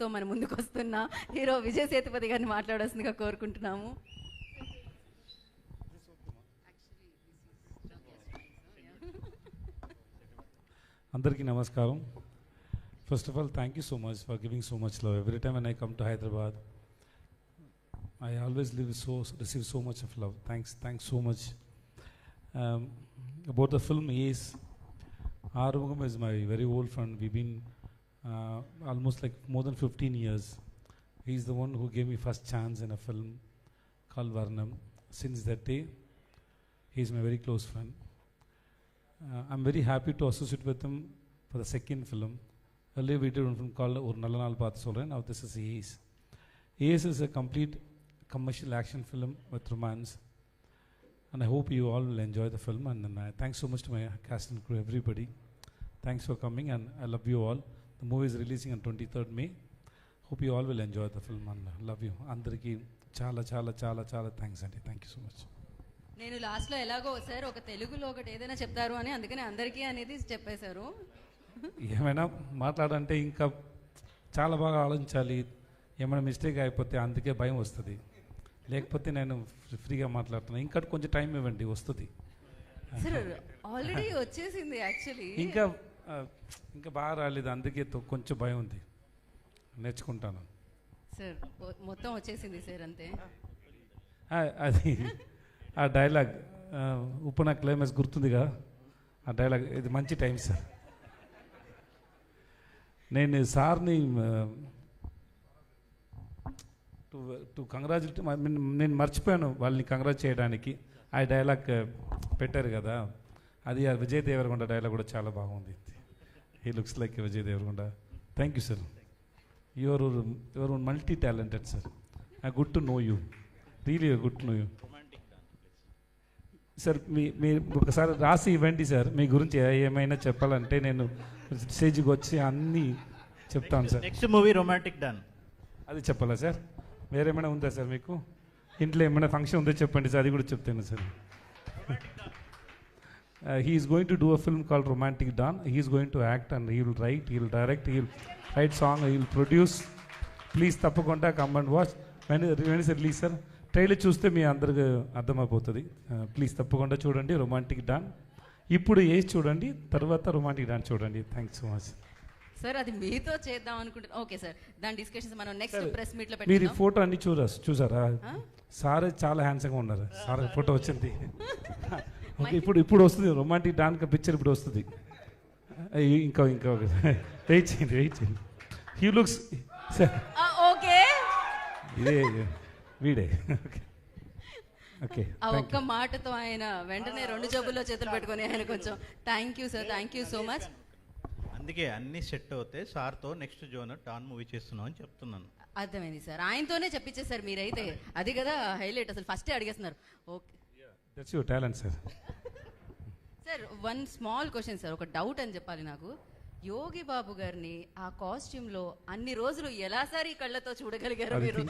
తో మన ముందుకు వస్తున్న హీరో విజయ్ సేతుపతి గారిని మాట్లాడాల్సిందిగా కోరుకుంటున్నాము. అందరికీ నమస్కారం. First of all thank you so much for giving so much love every time I come to Hyderabad I always live so receive so much of love thanks thanks so much about the film is Arumugam is my very old friend we been uh, almost like more than 15 years. He's the one who gave me first chance in a film called Varnam. Since that day, he's my very close friend. Uh, I'm very happy to associate with him for the second film. Earlier we did one film called Or Nalanal Path Now this is AS. AS is a complete commercial action film with romance. And I hope you all will enjoy the film. And, then uh, thanks so much to my cast and crew, everybody. Thanks for coming, and I love you all. The movie is releasing on 23rd May. Hope you all will enjoy the film and love you. అందరికీ చాలా చాలా చాలా చాలా thanks అండి. Thank you so much నేను లాస్ట్లో ఎలాగో sir ఒక తెలుగులో ఒకటి ఏదైనా చెప్తారు అని అందుకని అందరికీ అనేది చెప్పేశారు. ఏమైనా మాట్లాడంటే ఇంకా చాలా బాగా ఆలోచించాలి. ఏమైనా మిస్టేక్ అయిపోతే అందుకే భయం వస్తుంది. లేకపోతే నేను ఫ్రీ- ఫ్రీగా మాట్లాడుతున్నాను ఇంకా కొంచెం టైం ఇవ్వండి వస్తుంది. ఆల్రెడీ వచ్చేసింది యాక్చువల్లీ ఇంకా ఇంకా బాగా రాలేదు. అందుకే కొంచెం భయం ఉంది. నేర్చుకుంటాను. సార్ మొత్తం వచ్చేసింది సార్ అంతే. అది ఆ డైలాగ్ ఉప్పు నా క్లైమాక్స్ గుర్తుందిగా. ఆ డైలాగ్ ఇది మంచి టైం సార్. నేను సార్ని టు టు కంగ్రాచులేట్ నేను మర్చిపోయాను వాళ్ళని కంగ్రాట్ చేయడానికి. ఆ డైలాగ్ పెట్టారు కదా. అది ఆ విజయ్ దేవరకొండ డైలాగ్ కూడా చాలా బాగుంది. He looks like Vijay Devarakonda. Thank you sir your your multi talented sir I good to know you really good to know you sir మీ మీరు ఒకసారి రాసి ఇవ్వండి సార్ మీ గురించి ఏమైనా చెప్పాలంటే నేను స్టేజ్కి వచ్చి అన్నీ చెప్తాను sir next movie romantic don అది చెప్పాలా సార్ వేరేమైనా ఉందా సార్ మీకు? ఇంట్లో ఏమైనా ఫంక్షన్ ఉందో చెప్పండి సార్ అది కూడా చెప్తాను sir he is going to do a film call romantic don he is going to act and he will write he will direct he will write song he will produce please తప్పకుండా come and watch when when release sir trailer చూస్తే మీ అందరికి అర్థమైపోతుంది. Please తప్పకుండా చూడండి romantic don ఇప్పుడు age చూడండి? తర్వాత రొమాంటిక్ డాన్ చూడండి. థ్యాంక్స్ సో మచ్ సార్ అది మీతో చేద్దాం అనుకుంటున్నా ఓకే సార్ దాని డిస్కషన్స్ మనం నెక్స్ట్. ప్రెస్ మీట్లో మీరు ఫోటో అన్ని చూరా చూసారా? సార్ చాలా హ్యాండ్సమ్గా ఉన్నారు. సార్ ఫోటో వచ్చింది. ఓకే ఇప్పుడు ఇప్పుడు వస్తుంది రొమాంటిక్ డాన్ పిక్చర్ ఇప్పుడు వస్తుంది. అయ్యి, ఇంకా ఇంకా వెయిట్ చేయండి వెయిట్ చేయండి. హీ లుక్స్ ఓకే ఇదే వీడే. ఓకే ఓకే ఆ ఒక్క మాటతో ఆయన వెంటనే రెండు జబ్బుల్లో చేతులు పెట్టుకొని ఆయన కొంచెం thank you sir thank you so much అందుకే అన్ని సెట్ అవుతే సార్తో నెక్స్ట్ జోన్ డాన్ మూవీ చేస్తున్నాం అని చెప్తున్నాను. అర్థమైంది సార్ ఆయనతోనే చెప్పించేసారు మీరైతే. అది. కదా హైలైట్ అసలు ఫస్టే అడిగేస్తున్నారు. Okay that's your talent sir sir one small question sir ఒక డౌట్ అని చెప్పాలి నాకు. యోగి బాబు గారిని ఆ కాస్ట్యూమ్లో అన్ని రోజులు ఎలా సార్ ఈ కళ్ళతో చూడగలిగారు మీరు?